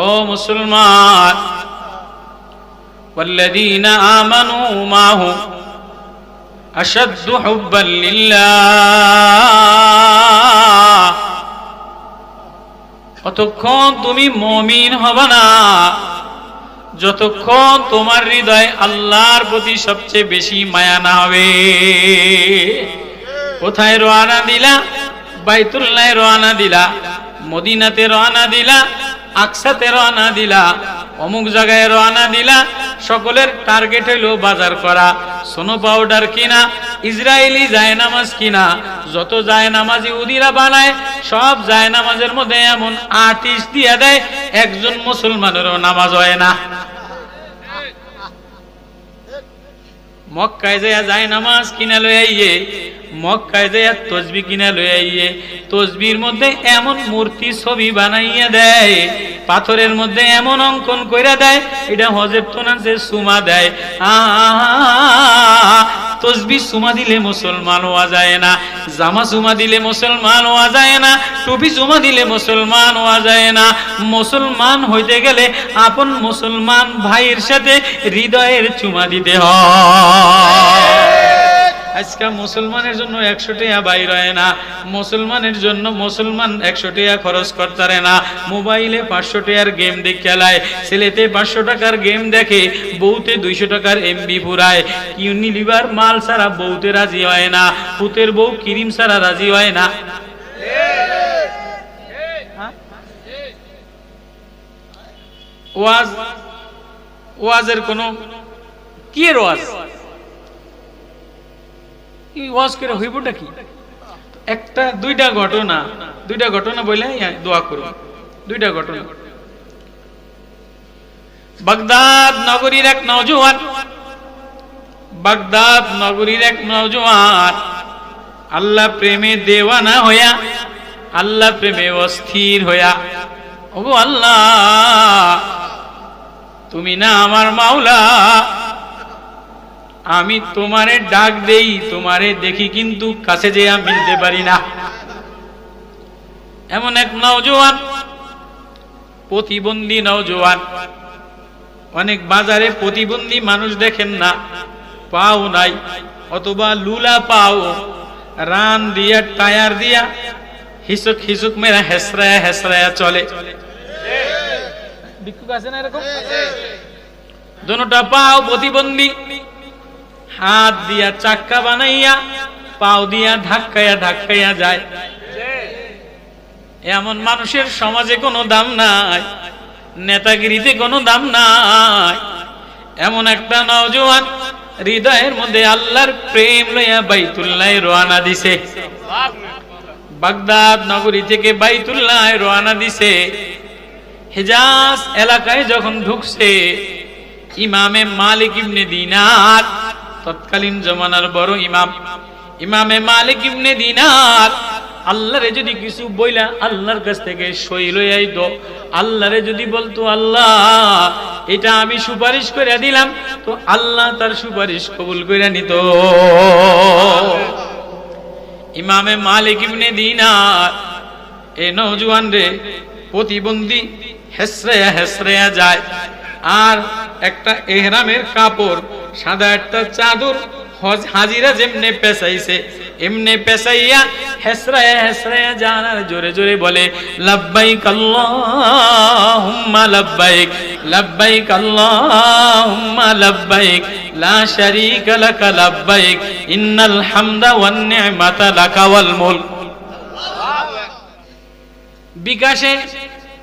ও মুসলমান والذين آمنوا معه أشد حبا لله অতক্ষণ তুমি মমিন হবে না যতক্ষণ তোমার হৃদয় আল্লাহর প্রতি সবচেয়ে বেশি মায়া না হবে কোথায় রওনা দিলা বাইতুল্লাহ রওনা দিলা মদিনাতে রওনা দিলা আকসাতে রওনা দিলা, অমুক জায়গায় রওনা দিলা, সকলের টার্গেট হইল বাজার করা। সোনো পাউডার কিনা, ইসরায়েলি যায় নামাজ কিনা, যত যায় নামাজ ইহুদিরা বানায়, সব যায় নামাজের মধ্যে এমন আর্টিস্ট দিয়ে দেয়, একজন মুসলমানেরও নামাজ হয় না। মক্কায় যাইয়া যায় নামাজ কিনা লয়ে আইয়ে, মক্কায় যাইয়া তসবি কিনা লয়ে আইয়ে, তসবির মধ্যে এমন মূর্তি ছবি বানাইয়া দেয়, পাথরের মধ্যে এমন অঙ্কন কইরা দেয়, এটা হজের তো না যে সুমা দেয় আহ তসবি সুমা দিলে মুসলমান হওয়া যায় না, জামা সুমা দিলে মুসলমান হওয়া যায় না, টুপি সুমা দিলে মুসলমান হওয়া যায় না। মুসলমান হইতে গেলে আপন মুসলমান ভাইয়ের সাথে হৃদয়ের চুমা দিতে হয়। আজকে মুসলমানের জন্য একশো টাকা বাইর হয় না। মুসলমানের জন্য মুসলমান একশো টাকা খরচ করতে না। মোবাইলে পাঁচশো টাকার গেম দেখ খেলায়। ছেলেতে পাঁচশো টাকার গেম দেখে, বউতে দুইশো টাকার এমবি পুরায় ইউনিলিভার মাল ছাড়া বউতে রাজি হয় না। পুতের বউ ক্রিম ছাড়া রাজি হয় না। ওয়াজ ওয়াজের কোনো কি ওয়াজ? ওয়াজ করে হইবটা কি? একটা, দুইটা ঘটনা দুইটা ঘটনা বলে দোয়া দুইটা ঘটনা। বাগদাদ নগরীর এক বাগদাদ নগরীর এক আল্লাহ প্রেমে দেওয়ানা হইয়া, আল্লাহ প্রেমে অস্থির হইয়া, ওগো আল্লাহ, তুমি না আমার মাওলা আমি তোমারে ডাক দেই তোমারে দেখি কিন্তু কাছে যে আমি মিলতে পারি না। এমন এক নওজোয়ান প্রতিবন্ধী নওজোয়ান। অনেক বাজারে প্রতিবন্ধী মানুষ দেখেন না পাও নাই অথবা লুলা পাও। রান দিয়া টায়ার দিয়া হিসুক হিসুক মেরা হেসরায়া হেসরায়া চলে। ভিক্ষুক আছে না এরকম? দোনোটা পাও প্রতিবন্ধী। হাত দিয়া চাক্কা বানাইয়া, পাও দিয়া ধাক্কাইয়া ধাক্কাইয়া যায়। এমন মানুষের সমাজে কোনো দাম নাই, নেতাগিরিতে কোনো দাম নাই। এমন একটা নওজোয়ান হৃদয়ের মধ্যে আল্লাহর প্রেম লইয়া বাইতুল্লাহ রওনা দিছে। বাগদাদ নগরী থেকে বাইতুল্লাহ রওনা দিছে। হেজাজ এলাকায় যখন ঢুকছে, ইমামে মালিক ইবনে দিনার তৎকালীন জমানার বড় ইমাম। ইমামে মালিক ইবনে দিনার। আল্লাহরে যদি কিছু বইলা আল্লাহর কাছ থেকে সই লই আইতো, আল্লাহরে যদি বলতো, আল্লাহ, এটা আমি সুপারিশ করে দিলাম। তো আল্লাহ তার সুপারিশ কবুল করে নিত। ইমামে মালিক ইবনে দিনার, এ নওজোয়ান রে, প্রতিবন্ধী হেসরেয়া হেসরেয়া যায়, আর একটা এহরামের কাপড় সাদা একটা চাদর হজ হাজিরা যেমনে পেশাইছে এমনে পেশাইয়া হেসরায়া হেসরায়া জানার জোরে জোরে বলে, লাব্বাইক আল্লাহুম্মা লাব্বাইক লাব্বাইক আল্লাহুম্মা লাব্বাইক, লা শারীকা লাকা লাব্বাইক, ইন্নাল হামদা ওয়ান নি'মাতা লাকা ওয়াল মুলক। বিকাশে,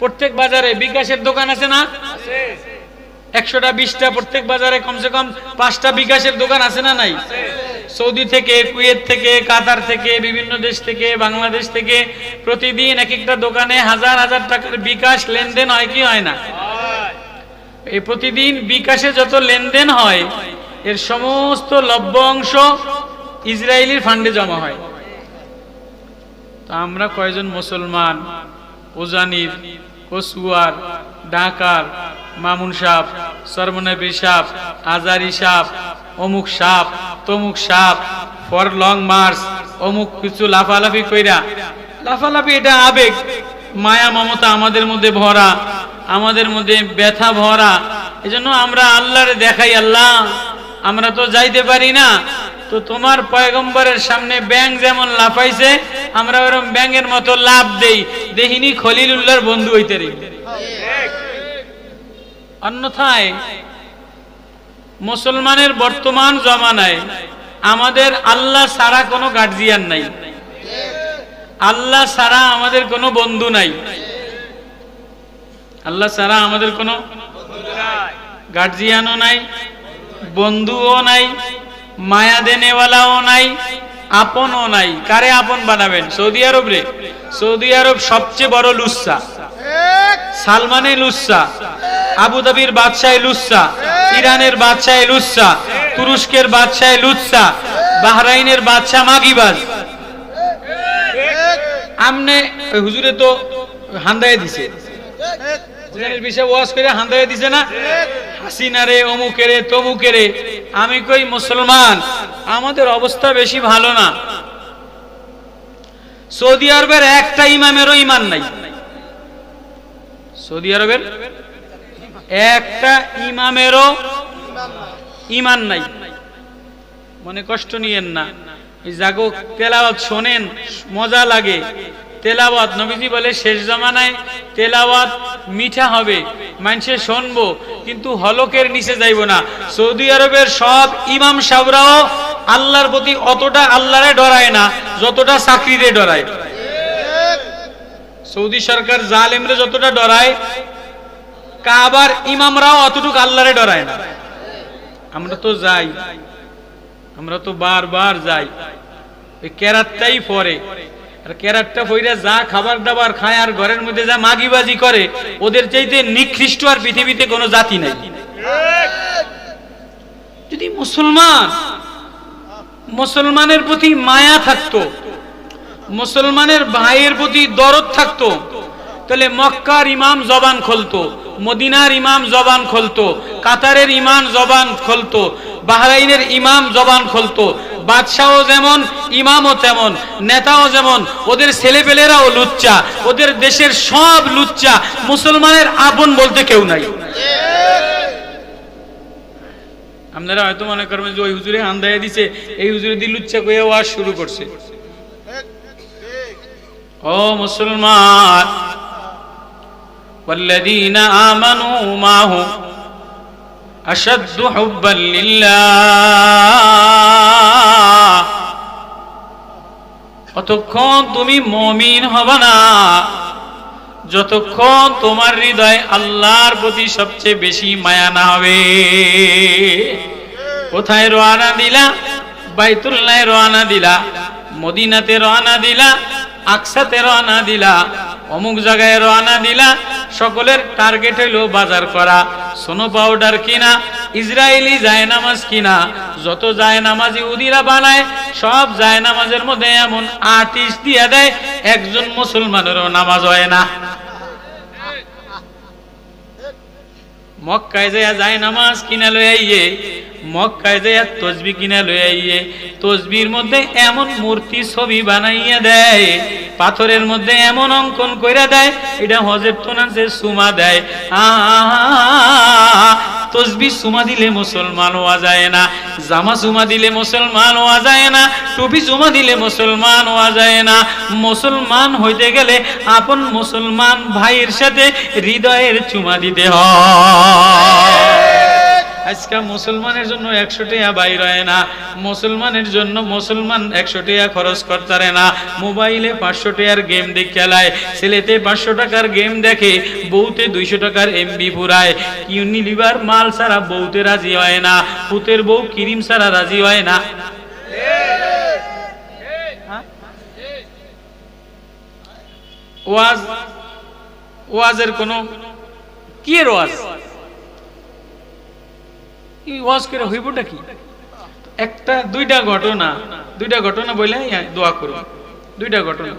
প্রত্যেক বাজারে বিকাশের দোকান আছে না? একশোটা, বিশটা, প্রত্যেক বাজারে কমসে কম পাঁচটা বিকাশের দোকান আছে না নাই? সৌদি থেকে, কুয়েত থেকে, কাতার থেকে, বিভিন্ন দেশ থেকে, বাংলাদেশ থেকে প্রতিদিন এক একটা দোকানে হাজার হাজার টাকার বিকাশ লেনদেন হয় কি হয় না? এই প্রতিদিন বিকাশে যত লেনদেন হয়, এর সমস্ত লভ্য অংশ ইসরায়েলির ফান্ডে জমা হয়। তা আমরা কয়জন মুসলমান? ওজানির কসুয়ার, ডাকার মামুন সাপ, সর্বনবী সাপ আজারি সাপ, অমুক সাপ, তমুক সাপ, ফর লং মার্চ, অমুক কিছু লাফালাফি কইরা। লাফালাফি এটা আবেগ। মায়া, মমতা আমাদের মধ্যে ভরা, আমাদের মধ্যে ব্যথা ভরা। এজন্য আমরা আল্লাহর দেখাই, আল্লাহ, আমরা তো যাইতে পারি না। তো তোমার পয়গম্বরের সামনে ব্যাং যেমন লাফাইছে, আমরা ওরকম ব্যাঙের মতো লাভ দেই। দেহিনী খলিলুল্লাহর বন্ধু হইতে রে। অন্যথায় মুসলমানের বর্তমান জমানায় আমাদের আল্লাহ ছাড়া কোনো গার্জিয়ান নাই। আল্লাহ ছাড়া আমাদের কোনো বন্ধু নাই। আল্লাহ ছাড়া আমাদের কোনো গার্জিয়ানও নাই, বন্ধুও নাই, মায়া দেনেওয়ালাও নাই, আপনও নাই। কারে আপন বানাবেন? সৌদি আরব রে। সৌদি আরব সবচেয়ে বড় লুচ্ছা। সালমানে লুচ্ছা আবুধাবির বাদশাহ লুচ্ছা ইরানের বাদশাহ লুচ্ছা তুরস্কের বাদশাহ লুচ্ছা বাহরাইনের বাদশাহ মাগিবাজ। আমনে হুজুরে তো হান্দায় দিছে। বিষয়ে ওয়াজ করে হান্দায় দিছে না? হাসিনারে, অমুকেরে, তমুকেরে। আমি কই, মুসলমান, আমাদের অবস্থা বেশি ভালো না। সৌদি আরবের একটা ইমামেরও ইমান নাই। সৌদি আরবের? একটা ইমামেরও ইমান নাই। মনে কষ্ট নিয়েন না। জাগো তেলাওয়াত শোনেন, মজা লাগে। তেলাওয়াত নবীজি বলে, শেষ জমানায় তেলাওয়াত মিঠা হবে, মানুষে শুনব, কিন্তু হলকের নিচে যাইব না। সৌদি আরবের সব ইমাম সাহরাও আল্লাহর প্রতি অতটা আল্লাহরে ডরায় না, যতটা চাকরিরে ডরায়। সৌদি সরকার জালেমরে যতটা ডরায়, কাবার ইমামরাও অতটুকু আল্লাহরে ডরায় না। আমরা তো যাই, আমরা তো বারবার যাই। ওই কেরাতটাই পরে। আর কেরাতটা পইরা যা খাবার দাবার খায় আর ঘরের মধ্যে যা মাগিবাজি করে, ওদের চাইতে নিকৃষ্ট আর পৃথিবীতে কোনো জাতি নাই। যদি মুসলমান, মুসলমানের প্রতি মায়া থাকতো মুসলমানের ভাইয়ের প্রতি দরদ থাকতো, তাহলে মক্কার ইমাম জবান খুলতো, মদিনার ইমাম জবান খুলতো, কাতারের ইমাম জবান খুলতো, বাহরাইনের ইমাম জবান খুলতো, বাদশাহও যেমন, ইমামও তেমন, নেতাও যেমন, ওদের ছেলেপেলেরাও লুচ্চা, ওদের দেশের সব লুচ্চা, মুসলমানের আপন বলতে কেউ নাই। আপনারা হয়তো মনে করবেন যে ওই হুজুরে আন্দায় দিছে, এই হুজুরে দিয়ে লুচ্চা কয়ে ওয়াজ শুরু করছে। ও মুসলমান والذين آمنوا معه أشد حبا لله অতক্ষণ তুমি মমিন হবে না যতক্ষণ তোমার হৃদয় আল্লাহর প্রতি সবচেয়ে বেশি মায়া না হবে কোথায় রওনা দিলা বাইতুল্লাহ রওনা দিলা মদিনাতে রওনা দিলা আকসাতে রওনা দিলা, অমুক জায়গায় রওনা দিলা, সকলের টার্গেট হইল বাজার করা। সোনো পাউডার কিনা ইসরায়েলি যায় নামাজ কিনা, যত যায় নামাজ ইহুদিরা বানায়, সব যায় নামাজের মধ্যে এমন আর্টিস্ট দিয়ে দেয়, একজন মুসলমানেরও নামাজ হয় না। মক্কায় যায় নামাজ কিনা আইয়ে মক্কায় যায় তসবি কিনা লই আইয়ে, তসবির মধ্যে এমন মূর্তি ছবি বানাইয়া দেয়, পাথরের মধ্যে এমন অঙ্কন কইরা দেয়, এটা হজের তো না যে সুমা দেয় আহ তসবি সুমা দিলে মুসলমান হওয়া যায় না, জামা সুমা দিলে মুসলমান হওয়া যায় না, টুপি সুমা দিলে মুসলমান হওয়া যায় না। মুসলমান হইতে গেলে আপন মুসলমান ভাইয়ের সাথে হৃদয়ের চুমা দিতে হয়। আজকে মুসলমানের জন্য একশো টাকা বাইর হয় না। মুসলমানের জন্য মুসলমান একশো টাকা খরচ করতে না। মোবাইলে পাঁচশো টাকার গেম দেখ খেলায়। ছেলেতে পাঁচশো টাকার গেম দেখে বউতে দুইশো টাকার এমবি ফুরায়। ইউনিলিভার মাল ছাড়া বউতে রাজি হয় না। পুতের বউ ক্রিম ছাড়া রাজি হয় না। ওয়াজ ওয়াজের কোনো কি ওয়াজ? এই ওয়াজ করে হইবটা কি? একটা, দুইটা ঘটনা দুইটা ঘটনা বলে দোয়া করুন। দুইটা ঘটনা।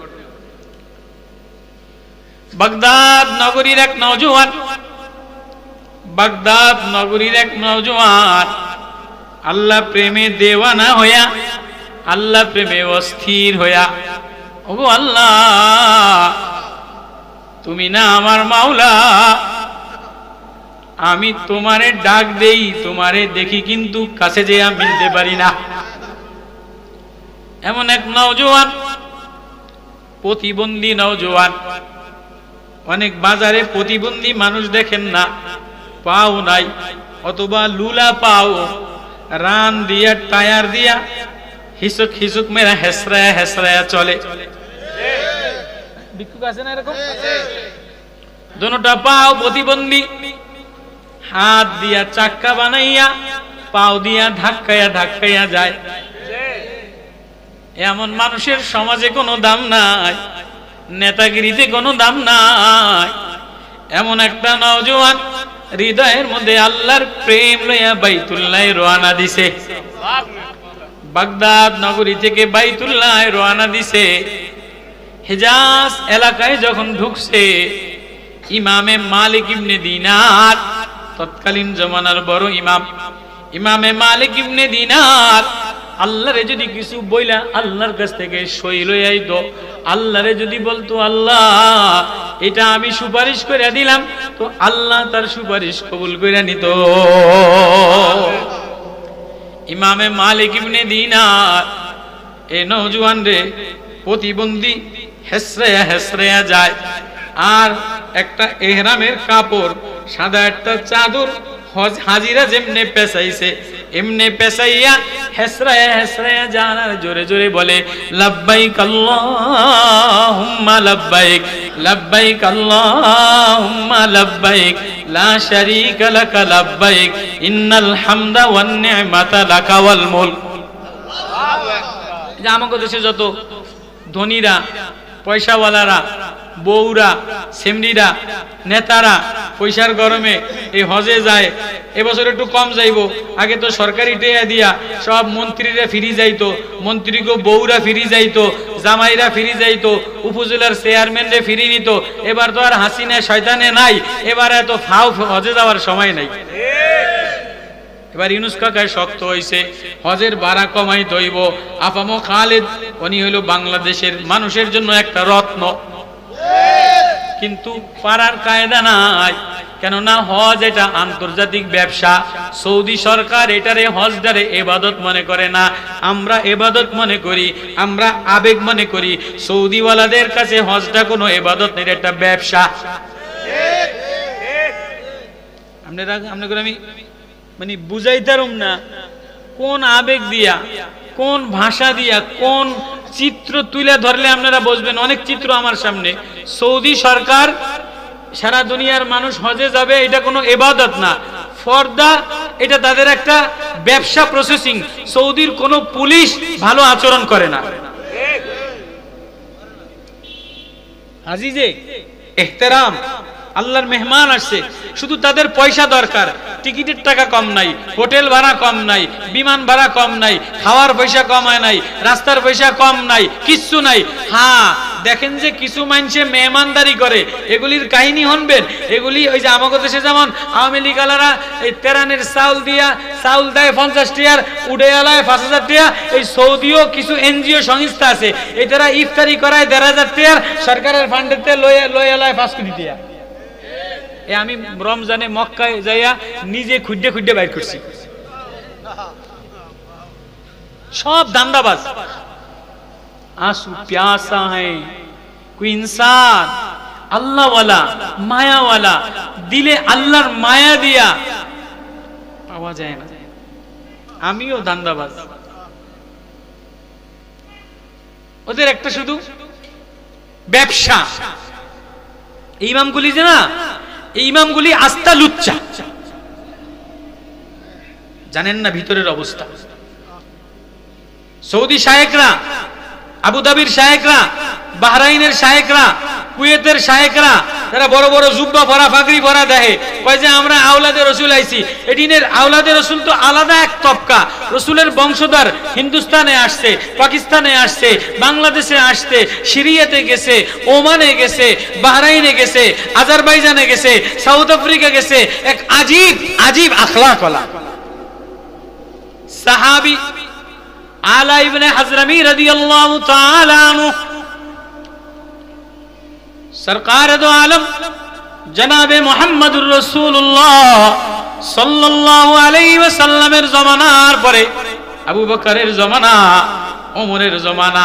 বাগদাদ নগরীর এক নওজোয়ান, বাগদাদ নগরীর এক নওজোয়ান, আল্লাহ প্রেমে দেওয়ানা হইয়া, আল্লাহ প্রেমে অস্থির হইয়া, ওগো আল্লাহ, তুমি না আমার মাওলা আমি তোমারে ডাক দেই তোমারে দেখি কিন্তু কাছে যে আমি মিলতে পারি না। এমন এক নওজোয়ান প্রতিবন্ধী নওজোয়ান। অনেক বাজারে প্রতিবন্ধী মানুষ দেখেন না পাও নাই অথবা লুলা পাও রান দিয়া টায়ার দিয়া হিসুক হিসুক মেরা হেসরায়া হেসরায়া চলে। ভিক্ষুক আছে না এরকম? দোনোটা পাও প্রতিবন্ধী হাত দিয়া চাক্কা বানাইয়া, পাও দিয়া ধাক্কাইয়া ধাক্কাইয়া যায়। এমন মানুষের সমাজে কোনো দাম নাই, নেতাগিরিতে কোনো দাম নাই। এমন একটা নওজোয়ান হৃদয়ের মধ্যে আল্লাহর প্রেম লইয়া বাইতুল্লাহ রওয়ানা দিছে। বাগদাদ নগরী থেকে বাইতুল্লাহ রওয়ানা দিছে। হেজাজ এলাকায় যখন ঢুকছে, ইমামে মালিক ইবনে দিনার তৎকালীন জমানার বড় ইমাম। ইমামে মালিক ইবনে দিনার। আল্লাহরে যদি কিছু বইলা আল্লাহর কাছ থেকে সই লই আইতো, আল্লাহরে যদি বলতো, আল্লাহ, এটা আমি সুপারিশ করে দিলাম। তো আল্লাহ তার সুপারিশ কবুল করে নিত। ইমামে মালিক ইবনে দিনার, এ নওজোয়ান রে, প্রতিবন্ধী হেসরেয়া হেসরেয়া যায়, আর একটা এহরামের কাপড় সাদা একটা চাদর হাজিরা যেমনে পেশাইছে এমনে পেশাইয়া হেসরায়া হেসরায়া জানার জোরে জোরে বলে, লাব্বাইক আল্লাহুম্মা লাব্বাইক লাব্বাইক আল্লাহুম্মা লাব্বাইক, লা শারীকা লাকা লাব্বাইক, ইন্নাল হামদা ওয়ান নি'মাতা লাকা ওয়াল মুলক। যে আমাদের দেশে যত ধনীরা, পয়সাওয়ালারা, বউরা, সেমরিরা, নেতারা পয়সার গরমে এই হজে যায়, এবছর একটু কম যাইবো। আগে তো সরকারি টেয়া দিয়া সব মন্ত্রীরা ফিরি যাইতো মন্ত্রীকে বউরা ফিরি যাইতো, জামাইরা ফিরি যাইতো, উপজেলার চেয়ারম্যানরে ফিরি নিত, এবার তো আর হাসি হাসিনে শয়তানে নাই, এবার এত ফাও হজে যাওয়ার সময় নাই। এবার ইউনুস কাকায় শক্ত হইছে, হজের বাড়া কমাই দইব আপামো খালেদ, উনি হইল বাংলাদেশের মানুষের জন্য একটা রত্ন। কিন্তু পারার কায়দা নাই। কেননা হজ এটা আন্তর্জাতিক ব্যবসা। সৌদি সরকার এটারে হজটারে এবাদত মনে করে না। আমরা এবাদত মনে করি, আমরা আবেগ মনে করি। সৌদিওয়ালাদের কাছে হজটা কোনো এবাদত নেই একটা ব্যবসা। আপনারা আমি মানে না। কোন আবেগ দিয়া, কোন ভাষা দিয়া, কোন চিত্র তুলে ধরলে আপনারা বসবেন। অনেক চিত্র আমার সামনে। সৌদি সরকার, সারা দুনিয়ার মানুষ হজে যাবে, এটা কোনো এবাদত না। ফর্দা, এটা তাদের একটা ব্যবসা প্রসেসিং সৌদির কোনো পুলিশ ভালো আচরণ করে না। আজিজে এহতেরাম আল্লাহর মেহমান আসছে। শুধু তাদের পয়সা দরকার। টিকিটের টাকা কম নাই, হোটেল ভাড়া কম নাই, বিমান ভাড়া কম নাই, খাওয়ার পয়সা কমায় নাই, রাস্তার পয়সা কম নাই, কিচ্ছু নাই। হ্যাঁ দেখেন যে কিছু মানুষে মেহমানদারি করে। এগুলির কাহিনী হনবেন এগুলি ওই যে আমাকে দেশে যেমন আওয়ামী লীগ আলারা এই তেরানের চাউল দিয়া, চাউল দেয় পঞ্চাশ টিয়ার উড়ে আলায় পাঁচ হাজার টিয়া। এই সৌদিও কিছু এনজিও সংস্থা আছে। এই তারা ইফতারি করায় দেড় হাজার টিয়ার, সরকারের ফান্ডেতে লয়ে লয়ে আলায় পাঁচ কোটি টিয়া। এ আমি রমজানে মক্কায় যাইয়া নিজে খুঁজে খুঁজে বাইর করছি সব দান্দাবাজ आंसू प्यासा है कोई इंसान আল্লাহ ওয়ালা মায়া ওয়ালা দিলে আল্লাহর মায়া দিয়া পাওয়া যায় না আমিও দান্দাবাজ ওদের একটা শুধু ব্যবসা এই ইমামগুলি যে না এই ইমামগুলি আস্তা লুচ্চা। জানেন না ভিতরের অবস্থা? সৌদি শায়েকরা, আবুধাবির শায়েকরা, বাহরাইনের শায়েকরা, কুয়েতের শায়েকরা তারা বড় বড় জুব্বা ভরা ফাগরি ভরা দেহে কয় যে, আমরা আওলাদে রসুল আইছি। এদিনের আওলাদে রসুল তো আলাদা এক তপকা। রসুলের বংশধর হিন্দুস্তানে আসছে, পাকিস্তানে আসছে, বাংলাদেশে আসছে, সিরিয়াতে গেছে, ওমানে গেছে, বাহরাইনে গেছে, আজারবাইজানে গেছে, সাউথ আফ্রিকা গেছে। এক আজীব আজীব আখলা কলা সাহাবি আলা ইবনে হাজরামি রাদিয়াল্লাহু তাআলা সরকার দো আলম, জনাবে মোহাম্মদুর রসুল্লাহ সাল্লাল্লাহু আলাইহি ওয়াসাল্লামের জমানার পরে, আবু বকরের জমানা, ওমরের জমানা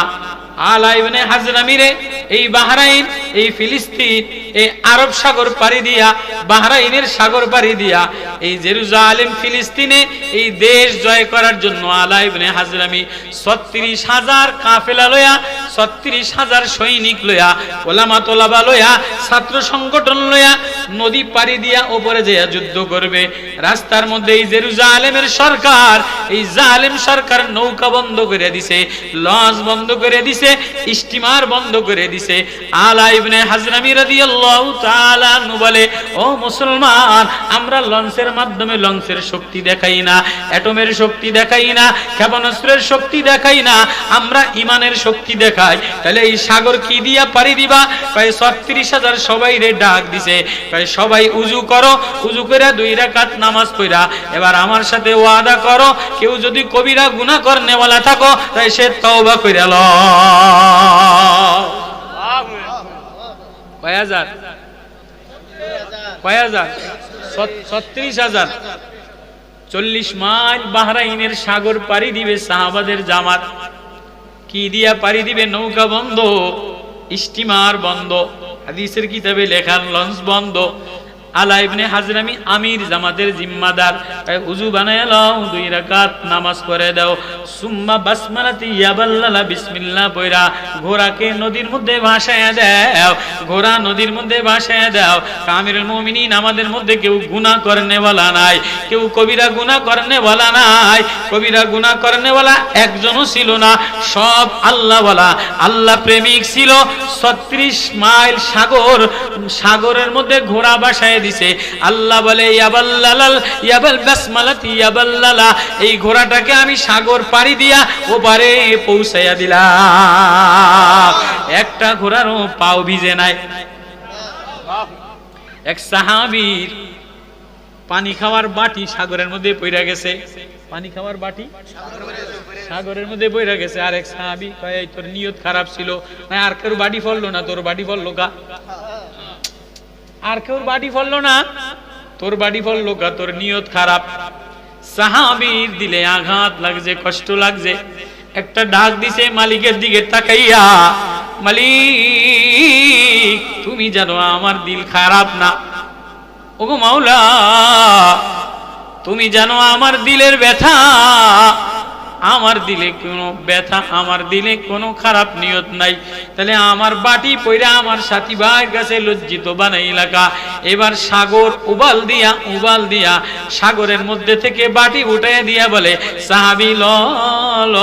আলা হাজরামিরে এই বাহরাইন, এই ফিলিস্তিন, এই আরব সাগর পাড়ি দিয়া, বাহরাইনের সাগর পাড়ি দিয়া, এই জেরুজালেম, ফিলিস্তিনে এই দেশ জয় করার জন্য আলা ইবনে হাজরামি ছত্রিশ হাজার কাফেলা লয়া, ছত্রিশ হাজার সৈনিক লয়া, ওলামা তোলাবা লয়া, ছাত্র সংগঠন লয়া, নদী পাড়ি দিয়া ওপরে যেয়া যুদ্ধ করবে। রাস্তার মধ্যে এই জেরুজালেমের সরকার, এই জালেম সরকার নৌকা বন্ধ করে দিছে, লঞ্চ বন্ধ করে দিছে স্টিমার বন্ধ করে দিছে। আলা ইবনে হাজরামি রাদিয়াল্লাহু তাআলা আনহু বলে, ও মুসলমান, আমরা লঞ্চের মাধ্যমে লঞ্চের শক্তি দেখাই না, অ্যাটমের শক্তি দেখাই না, ক্ষেপণাস্ত্রের শক্তি দেখাই না, আমরা ইমানের শক্তি দেখাই। তাহলে এই সাগর কি দিয়া দিবা? সবাই রে ডাক দিছে। সবাই উজু করো, উজু করে দুই রাকাত নামাজ পড়া। এবার আমার সাথে ওয়াদা করো, কেউ যদি কবিরা গুনাহ করনেওয়ালা থাকো, তাই সে তওবা কইরা চল্লিশ মাইল বাহরাইনের সাগর পাড়ি দিবে সাহাবাদের জামাত। কি দিয়া পাড়ি দিবে? নৌকা বন্ধ, স্টিমার বন্ধ, হাদিসের কিতাবে লেখার লঞ্চ বন্ধ। আলা ইবনে হাজরামি আমির জামাতের জিম্মাদার তাই উজু বানায় লও দুই রাকাত নামাজ পড়ে দাও সুম্মা বাসমালাতি ইয়াবাল্লালা বিসমিল্লাহ পয়রা ঘোড়াকে নদীর মধ্যে ভাসায় দাও ঘোড়া নদীর মধ্যে ভাসায় দাও কামিরুল মুমিনিন আমাদের মধ্যে কেউ গুনাহ করনে वाला নাই কেউ কবিরা গুনাহ করনে वाला নাই কবিরা গুনাহ করনে वाला একজনও ছিল না সব আল্লাহ ওয়ালা আল্লাহ প্রেমিক ছিল 36 মাইল সাগর সাগরের মধ্যে ঘোড়া বাসায় দিছে আল্লাহ বলে এই ঘোড়াটাকে আমি সাগর পাড়ি দিয়া ওপারে পৌঁছাইয়া দিলাম। একটা ঘোড়ারও পাও ভিজে নাই। এক সাহাবীর পানি খাওয়ার বাটি সাগরের মধ্যে পইরা গেছে। পানি খাওয়ার বাটি সাগরের মধ্যে বইরা গেছে। আর এক সাহাবি তোর নিয়ত খারাপ ছিল। আর কেউ বাড়ি ফললো না, তোর বাড়ি ফললো কা? আর কেউ বাড়ি ফললো না। তোর বাড়ি ফললো কা তোর নিয়ত খারাপ। সাহাবির দিলে আঘাত লাগছে, কষ্ট লাগছে। একটা ডাক দিছে, মালিকের দিকে তাকাইয়া, মালিক, তুমি জানো আমার দিল খারাপ না। ওগো মাওলা, তুমি জানো আমার দিলের ব্যথা। আমার দিলে কোনো ব্যথা, আমার দিলে কোনো খারাপ নিয়ত নাই। তাহলে আমার বাটি পইরা আমার সাথী ভাইয়ের কাছে লজ্জিত বানাই এলাকা এবার সাগর উবাল দিয়া উবাল দিয়া সাগরের মধ্যে থেকে বাটি উঠাইয়া দিয়া বলে, সাহাবি ল ল,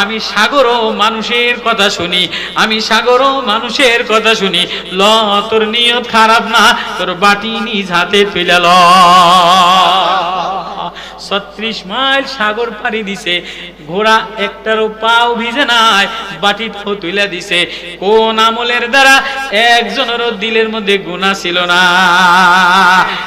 আমি সাগরও মানুষের কথা শুনি, আমি সাগরও মানুষের কথা শুনি। ল, তোর নিয়ত খারাপ না, তোর বাটি নিজ হাতে ফেলে ল। ছত্রিশ মাইল সাগর পাড়ি দিছে। ঘোড়া একটারও পাও ভিজে নাই বাটিটাও তুলে দিছে। কোন আমলের দ্বারা একজনেরও দিলের মধ্যে গুণা ছিল না।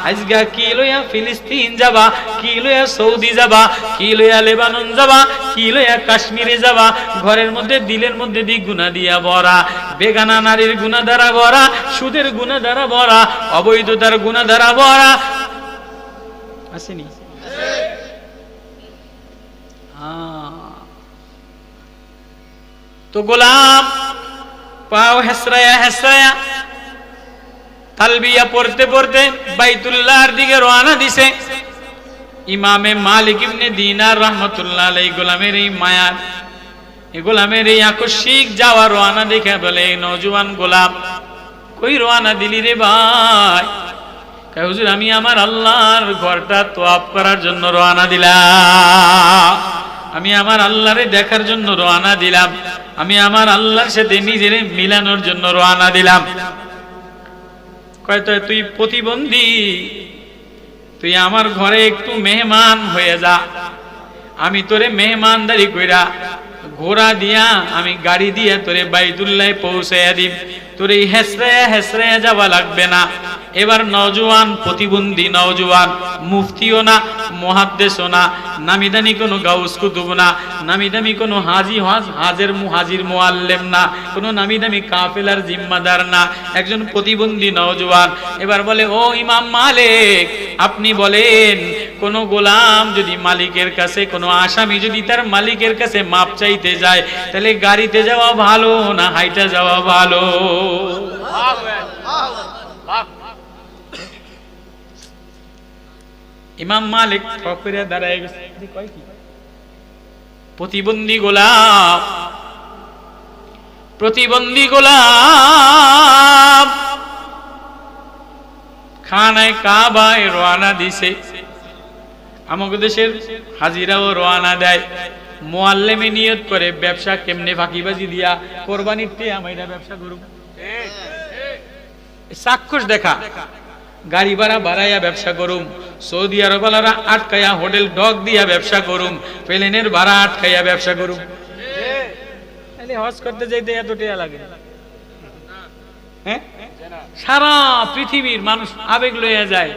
আজগা কি লইয়া ফিলিস্তিন যাবা, কি লইয়া সৌদি যাবা, কি লইয়া লেবানন যাবা, কি লইয়া কাশ্মীরে যাবা, ঘরের মধ্যে দিলের মধ্যে দি গুণা দিয়া ভরা। বেগানা নারীর গুণা দ্বারা ভরা, সুদের গুণা দ্বারা ভরা, অবৈধতার গুণা দ্বারা ভরা। আসেনি। তো গোলাম, পাও হেসরায়া হেসরায়া। তালবিয়া পড়তে পড়তে বাইতুল্লাহর দিকে রওনা দিছে। ইমামে মালিক ইবনে দিনার রহমতুল্লাহ আলাই গোলামের এই মায়ার এই গোলামের এই আকস্মিক যাওয়া রওনা দেখে বলে এই নওজোয়ান গোলাম, কই রওনা দিলি রে ভাই? হুজুর, আমি আমার আল্লাহর ঘরটা তোয়াপ করার জন্য রওনা দিলাম। আমি আমার আল্লাহরে দেখার জন্য রওনা দিলাম। আমি আমার আল্লাহর সাথে নিজেরে মিলানোর জন্য রওনা দিলাম। কয় তো তুই প্রতিবন্ধী? তুই আমার ঘরে একটু মেহমান হয়ে যা। আমি তোরে মেহমানদারি কইরা ঘোড়া দিয়া আমি গাড়ি দিয়া তোরে বাইতুল্লাহ পৌঁছাইয়া দিম। তোর এই হেসরায়া হেসরায়া যাওয়া লাগবে না। এবার নওজোয়ান, প্রতিবন্ধী নওজোয়ান, মুফতিও না, মহাদ্দেশও না নামি দামি কোনো গাউস কুতুব না নামি দামি কোনো হাজি হাজ, হাজের মুহাজির মোয়াল্লেম না, কোনো নামি দামি কাফেলার জিম্মাদার না। একজন প্রতিবন্ধী নওজোয়ান এবার বলে, ও ইমাম মালিক, আপনি বলেন, কোনো গোলাম যদি মালিকের কাছে, কোনো আসামি যদি তার মালিকের কাছে মাপ চাইতে যায়, তাহলে গাড়িতে যাওয়া ভালো না হাইটা যাওয়া ভালো? ইমাম মালিক ফকরে দাঁড়ায় গেছে? প্রতিবন্ধী গোলাম প্রতিবন্ধী গোলাম খানায় কাবায় রওনা দিছে। আমাদের দেশের হাজিরাও রওনা দেয়। মোয়াল্লেমে নিয়ত করে ব্যবসা কেমনে ফাঁকিবাজি দিয়া কোরবানির তে আমরা ব্যবসা করব চাক্ষুষ দেখা। গাড়ি ভাড়া বাড়াইয়া ব্যবসা করুম। সৌদি আরবালারা আটকাইয়া হোটেল ডগ দিয়া ব্যবসা করুম। প্লেনের ভাড়া আটকাইয়া ব্যবসা করুম। হজ করতে যাইতে এত টিয়া লাগে। হ্যাঁ? সারা পৃথিবীর মানুষ আবেগ লইয়া যায়।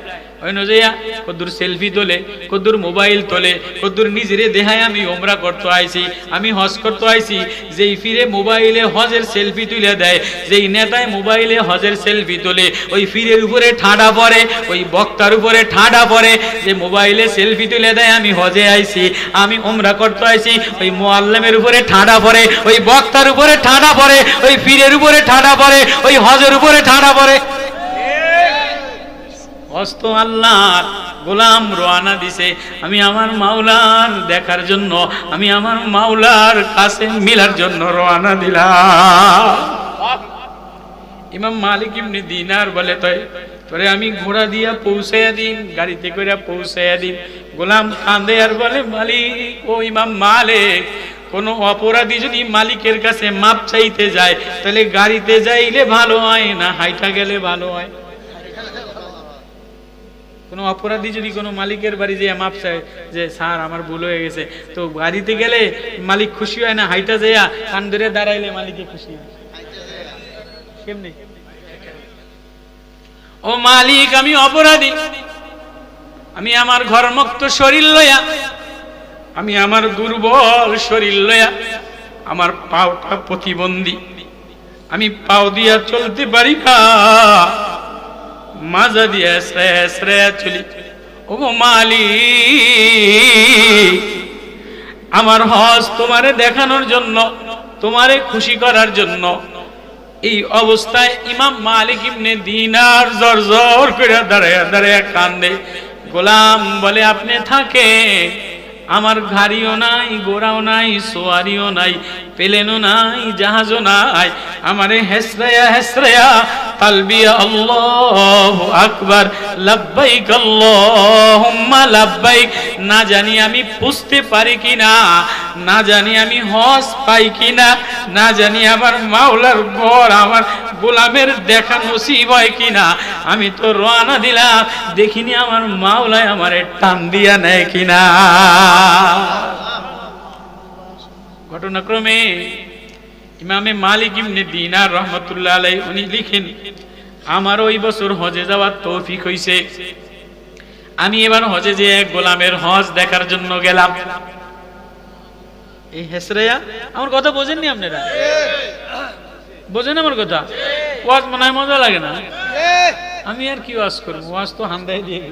অন্য যাইয়া কদ্দুর সেলফি তোলে, কদ্দুর মোবাইল তোলে, কদ্দুর নিজেরে দেহায় আমি ওমরা করতে আইছি, আমি হজ করতে আইছি, যেই ফিরে মোবাইলে হজের সেলফি তুলে দেয়, যেই নেতায় মোবাইলে হজের সেলফি তোলে, ওই ফিরের উপরে ঠাডা পড়ে, ওই বক্তার উপরে ঠাডা পড়ে, যে মোবাইলে সেলফি তুলে দেয়, আমি হজে আইছি, আমি ওমরা করতে আইছি, ওই মোয়াল্লামের উপরে ঠাডা পড়ে, ওই বক্তার উপরে ঠাডা পড়ে, ওই ফিরের উপরে ঠাডা পড়ে, ওই হজের উপরে ঠাডা পড়ে হস্ত আল্লাহর গোলাম রোয়ানা দিছে। আমি আমার মাওলার দেখার জন্য, আমি আমার মাওলার কাছে মিলার জন্য রওয়ানা দিলাম। ইমাম মালিক ইবনে দিনার বলে, তয়, তোরে আমি ঘোড়া দিয়া পৌঁছাইয়া দিন, গাড়িতে করে পৌঁছাইয়া দিন। গোলাম কান্দে আর বলে, মালিক, ও ইমাম মালিক কোন অপরাধী যদি মালিকের কাছে মাপ চাইতে যায়, তাহলে গাড়িতে যাইলে ভালো হয় না, হাইটা গেলে ভালো হয়? কোনো অপরাধী যদি কোনো মালিকের বাড়ি যেয়ে মাপ চায় যে, স্যার, আমার ভুল হয়ে গেছে। তো গাড়িতে গেলে মালিক খুশি হয় না, হাইটা যাইয়া কান ধরে দাঁড়াইলে মালিকে খুশি হয়? কেমনি? ও মালিক, আমি অপরাধী। আমি আমার ঘরমুক্ত শরীর লয়া আমি আমার দুর্বল শরীর লয়া আমার পাওটা প্রতিবন্ধী। আমি পাও দিয়া চলতে পারি না। মাজা দিয়া শ্রেয়া শ্রেয়া চলি। ও মালি আমার হজ তোমারে দেখানোর জন্য, তোমারে খুশি করার জন্য। এই অবস্থায় ইমাম মালিক ইবনে দিনার জর জর করে দাঁড়ায় দাঁড়ায় কান্দে। গোলাম বলে, আপনি থাকে আমার গাড়িও নাই গোড়াও নাই সোয়ারিও নাই। পেলেনও নাই, জাহাজও নাই। আমারে হেসরায়া হেসরায়া, তালবিয়া আল্লাহু আকবার, লাব্বাইক আল্লাহুম্মা লাব্বাইক। না জানি আমি পুষতে পারি কিনা, না জানি আমি হজ পাই কিনা, না জানি আমার মাওলার ঘর, আমার গোলামের দেখা নসিব হয় কিনা। আমি তো রওনা দিলাম, দেখিনি আমার মাওলায় আমারে টান দিয়া নেয় কিনা। ঘটনাক্রমে ইমামে মালিক ইবনে দিনার রহমতুল্লাহ আলাই উনি লিখেন আমার ওই বছর হজে যাওয়ার তৌফিক হইছে। আমি এবার হজে যে এক গোলামের হজ দেখার জন্য গেলাম। এই হেসরেয়া? আমার কথা বোঝেননি আপনারা? বোঝেন আমার কথা? ওয়াজ মনে হয় মজা লাগে না? আমি আর কি ওয়াজ করব? ওয়াজ তো হান্দাই দিয়ে।